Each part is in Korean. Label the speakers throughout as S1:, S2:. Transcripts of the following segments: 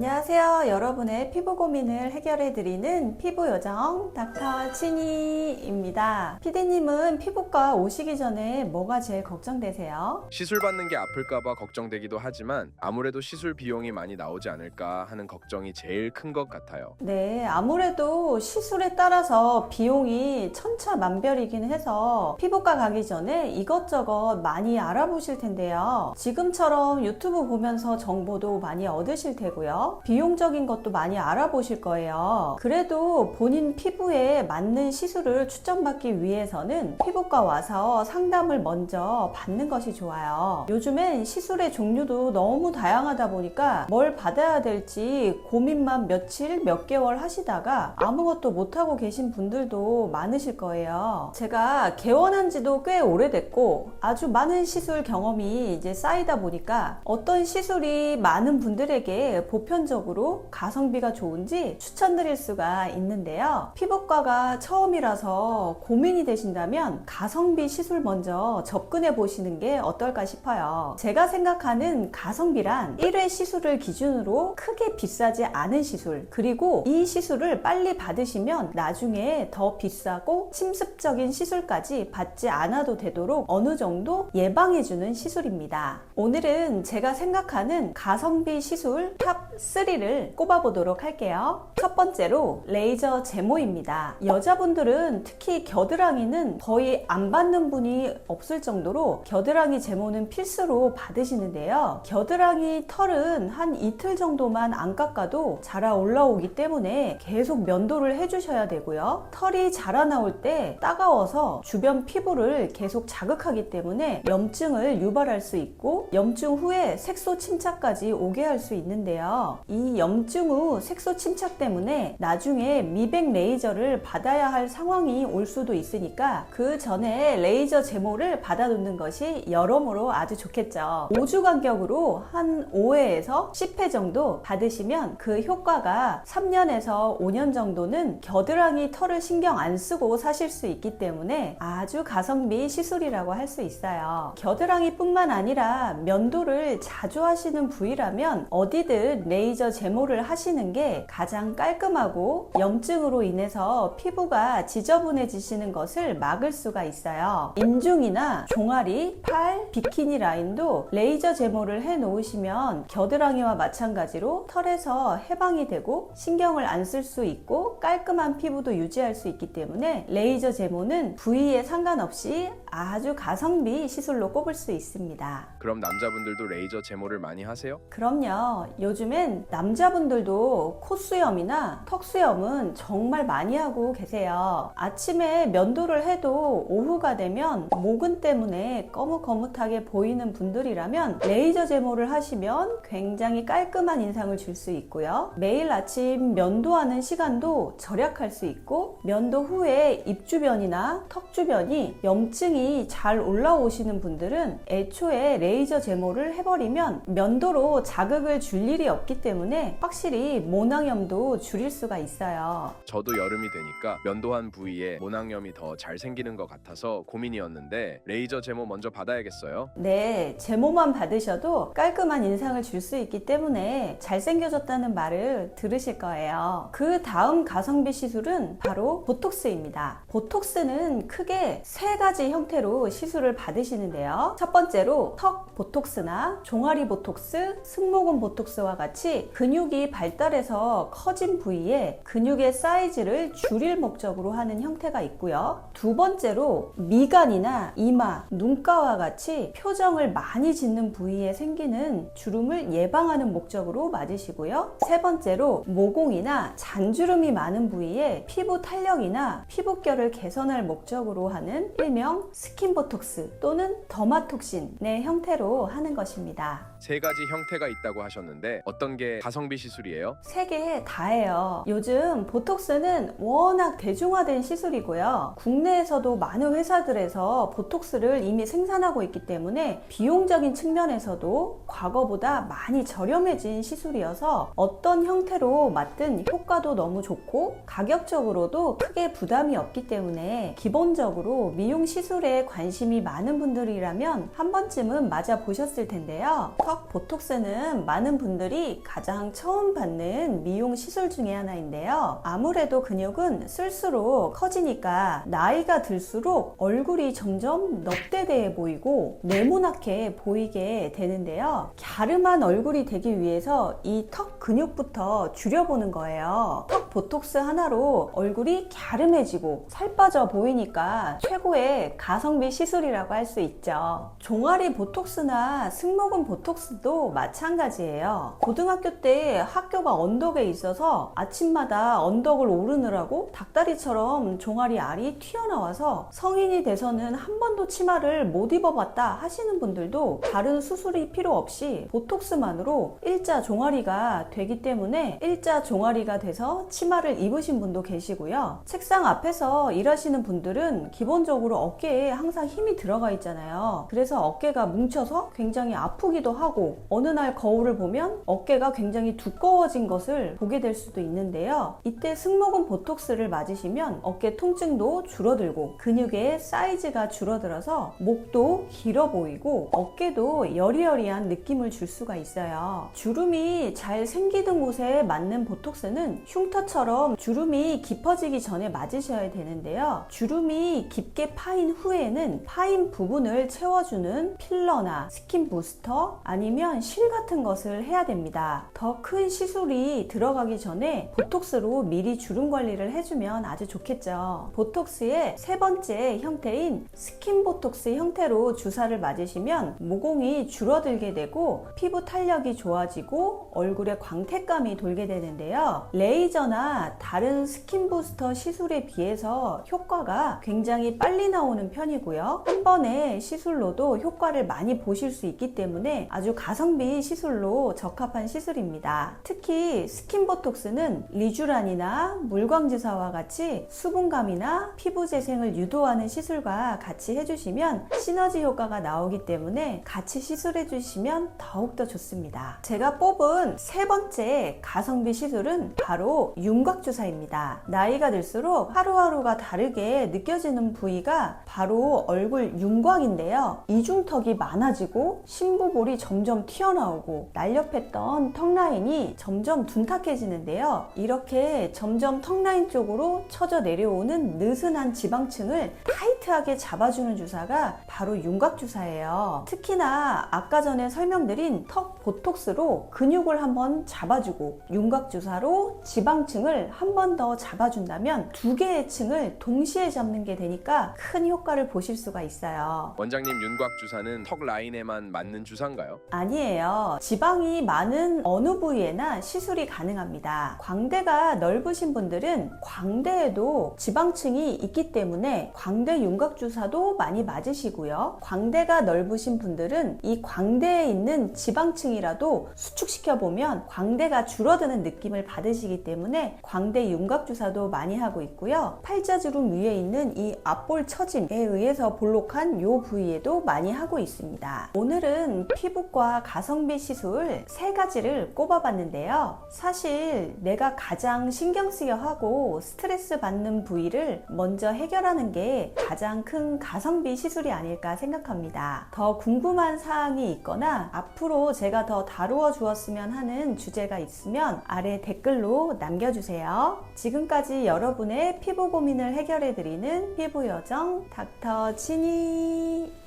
S1: 안녕하세요. 여러분의 피부 고민을 해결해드리는 피부 요정 닥터 치니입니다. 피디님은 피부과 오시기 전에 뭐가 제일 걱정되세요?
S2: 시술 받는 게 아플까봐 걱정되기도 하지만 아무래도 시술 비용이 많이 나오지 않을까 하는 걱정이 제일 큰 것 같아요.
S1: 네, 아무래도 시술에 따라서 비용이 천차만별이긴 해서 피부과 가기 전에 이것저것 많이 알아보실 텐데요. 지금처럼 유튜브 보면서 정보도 많이 얻으실 테고요. 비용적인 것도 많이 알아보실 거예요. 그래도 본인 피부에 맞는 시술을 추천받기 위해서는 피부과 와서 상담을 먼저 받는 것이 좋아요. 요즘엔 시술의 종류도 너무 다양하다 보니까 뭘 받아야 될지 고민만 며칠, 몇 개월 하시다가 아무것도 못하고 계신 분들도 많으실 거예요. 제가 개원한 지도 꽤 오래됐고 아주 많은 시술 경험이 이제 쌓이다 보니까 어떤 시술이 많은 분들에게 보편 적으로 가성비가 좋은지 추천드릴 수가 있는데요. 피부과가 처음이라서 고민이 되신다면 가성비 시술 먼저 접근해 보시는 게 어떨까 싶어요. 제가 생각하는 가성비란 1회 시술을 기준으로 크게 비싸지 않은 시술, 그리고 이 시술을 빨리 받으시면 나중에 더 비싸고 침습적인 시술까지 받지 않아도 되도록 어느 정도 예방해주는 시술입니다. 오늘은 제가 생각하는 가성비 시술 탑 3를 꼽아보도록 할게요. 첫 번째로 레이저 제모입니다. 여자분들은 특히 겨드랑이는 거의 안 받는 분이 없을 정도로 겨드랑이 제모는 필수로 받으시는데요. 겨드랑이 털은 한 이틀 정도만 안 깎아도 자라 올라오기 때문에 계속 면도를 해주셔야 되고요. 털이 자라나올 때 따가워서 주변 피부를 계속 자극하기 때문에 염증을 유발할 수 있고 염증 후에 색소 침착까지 오게 할 수 있는데요. 이 염증 후 색소 침착 때문에 나중에 미백 레이저를 받아야 할 상황이 올 수도 있으니까 그 전에 레이저 제모를 받아놓는 것이 여러모로 아주 좋겠죠. 5주 간격으로 한 5회에서 10회 정도 받으시면 그 효과가 3년에서 5년 정도는 겨드랑이 털을 신경 안 쓰고 사실 수 있기 때문에 아주 가성비 시술이라고 할 수 있어요. 겨드랑이 뿐만 아니라 면도를 자주 하시는 부위라면 어디든 레 이저 제모를 하시는 게 가장 깔끔하고 염증으로 인해서 피부가 지저분해지시는 것을 막을 수가 있어요. 인중이나 종아리, 팔, 비키니 라인도 레이저 제모를 해 놓으시면 겨드랑이와 마찬가지로 털에서 해방이 되고 신경을 안 쓸 수 있고 깔끔한 피부도 유지할 수 있기 때문에 레이저 제모는 부위에 상관없이 아주 가성비 시술로 꼽을 수 있습니다.
S2: 그럼 남자분들도 레이저 제모를 많이 하세요?
S1: 그럼요. 요즘엔 남자분들도 콧수염이나 턱수염은 정말 많이 하고 계세요. 아침에 면도를 해도 오후가 되면 모근 때문에 거뭇거뭇하게 보이는 분들이라면 레이저 제모를 하시면 굉장히 깔끔한 인상을 줄 수 있고요. 매일 아침 면도하는 시간도 절약할 수 있고 면도 후에 입 주변이나 턱 주변이 염증이 잘 올라오시는 분들은 애초에 레이저 제모를 해버리면 면도로 자극을 줄 일이 없기 때문에 확실히 모낭염도 줄일 수가 있어요.
S2: 저도 여름이 되니까 면도한 부위에 모낭염이 더 잘 생기는 것 같아서 고민이었는데 레이저 제모 먼저 받아야겠어요.
S1: 네, 제모만 받으셔도 깔끔한 인상을 줄 수 있기 때문에 잘생겨졌다는 말을 들으실 거예요. 그 다음 가성비 시술은 바로 보톡스입니다. 보톡스는 크게 세 가지 형태로 시술을 받으시는데요. 첫 번째로 턱 보톡스나 종아리 보톡스, 승모근 보톡스와 같이 근육이 발달해서 커진 부위에 근육의 사이즈를 줄일 목적으로 하는 형태가 있고요. 두 번째로 미간이나 이마, 눈가와 같이 표정을 많이 짓는 부위에 생기는 주름을 예방하는 목적으로 맞으시고요. 세 번째로 모공이나 잔주름이 많은 부위에 피부 탄력이나 피부결을 개선할 목적으로 하는 일명 스킨보톡스 또는 더마톡신의 형태로 하는 것입니다.
S2: 세 가지 형태가 있다고 하셨는데 어떤 게 가성비 시술이에요?
S1: 세 개 다예요. 요즘 보톡스는 워낙 대중화된 시술이고요. 국내에서도 많은 회사들에서 보톡스를 이미 생산하고 있기 때문에 비용적인 측면에서도 과거보다 많이 저렴해진 시술이어서 어떤 형태로 맞든 효과도 너무 좋고 가격적으로도 크게 부담이 없기 때문에 기본적으로 미용 시술에 관심이 많은 분들이라면 한 번쯤은 맞아 보셨을 텐데요. 턱 보톡스는 많은 분들이 가장 처음 받는 미용 시술 중에 하나인데요. 아무래도 근육은 쓸수록 커지니까 나이가 들수록 얼굴이 점점 넙대대해 보이고 네모나게 보이게 되는데요. 갸름한 얼굴이 되기 위해서 이 턱 근육부터 줄여보는 거예요. 턱 보톡스 하나로 얼굴이 갸름해지고 살 빠져 보이니까 최고의 가성비 시술이라고 할 수 있죠. 종아리 보톡스나 승모근 보톡스 도 마찬가지예요. 고등학교 때 학교가 언덕에 있어서 아침마다 언덕을 오르느라고 닭다리처럼 종아리 알이 튀어나와서 성인이 돼서는 한 번도 치마를 못 입어봤다 하시는 분들도 다른 수술이 필요 없이 보톡스만으로 일자 종아리가 되기 때문에 일자 종아리가 돼서 치마를 입으신 분도 계시고요. 책상 앞에서 일하시는 분들은 기본적으로 어깨에 항상 힘이 들어가 있잖아요. 그래서 어깨가 뭉쳐서 굉장히 아프기도 하고 어느 날 거울을 보면 어깨가 굉장히 두꺼워진 것을 보게 될 수도 있는데요. 이때 승모근 보톡스를 맞으시면 어깨 통증도 줄어들고 근육의 사이즈가 줄어들어서 목도 길어 보이고 어깨도 여리여리한 느낌을 줄 수가 있어요. 주름이 잘 생기는 곳에 맞는 보톡스는 흉터처럼 주름이 깊어지기 전에 맞으셔야 되는데요. 주름이 깊게 파인 후에는 파인 부분을 채워주는 필러나 스킨 부스터 아 니면 실 같은 것을 해야 됩니다. 더 큰 시술이 들어가기 전에 보톡스로 미리 주름 관리를 해주면 아주 좋겠죠. 보톡스의 세 번째 형태인 스킨 보톡스 형태로 주사를 맞으시면 모공이 줄어들게 되고 피부 탄력이 좋아지고 얼굴에 광택감이 돌게 되는데요. 레이저나 다른 스킨 부스터 시술에 비해서 효과가 굉장히 빨리 나오는 편이고요. 한 번의 시술로도 효과를 많이 보실 수 있기 때문에 아주 가성비 시술로 적합한 시술입니다. 특히 스킨 보톡스는 리쥬란이나 물광주사와 같이 수분감이나 피부 재생을 유도하는 시술과 같이 해주시면 시너지 효과가 나오기 때문에 같이 시술해 주시면 더욱더 좋습니다. 제가 뽑은 세 번째 가성비 시술은 바로 윤곽주사입니다. 나이가 들수록 하루하루가 다르게 느껴지는 부위가 바로 얼굴 윤곽인데요. 이중턱이 많아지고 심부볼이 점점 튀어나오고 날렵했던 턱 라인이 점점 둔탁해지는데요. 이렇게 점점 턱 라인 쪽으로 처져 내려오는 느슨한 지방층을 타이트하게 잡아주는 주사가 바로 윤곽주사예요. 특히나 아까 전에 설명드린 턱 보톡스로 근육을 한번 잡아주고 윤곽주사로 지방층을 한 번 더 잡아준다면 두 개의 층을 동시에 잡는 게 되니까 큰 효과를 보실 수가 있어요.
S2: 원장님 윤곽 주사는 턱 라인에만 맞는 주사인가요?
S1: 아니에요. 지방이 많은 어느 부위에나 시술이 가능합니다. 광대가 넓으신 분들은 광대에도 지방층이 있기 때문에 광대 윤곽 주사도 많이 맞으시고요. 광대가 넓으신 분들은 이 광대에 있는 지방층이라도 수축시켜 보면 광대가 줄어드는 느낌을 받으시기 때문에 광대 윤곽 주사도 많이 하고 있고요. 팔자주름 위에 있는 이 앞볼 처짐에 의해서 볼록한 요 부위에도 많이 하고 있습니다. 오늘은 피부 과 가성비 시술 세 가지를 꼽아봤는데요. 사실 내가 가장 신경 쓰여 하고 스트레스 받는 부위를 먼저 해결하는 게 가장 큰 가성비 시술이 아닐까 생각합니다. 더 궁금한 사항이 있거나 앞으로 제가 더 다루어 주었으면 하는 주제가 있으면 아래 댓글로 남겨주세요. 지금까지 여러분의 피부 고민을 해결해 드리는 피부요정 닥터 진이였습니다.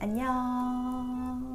S1: 안녕.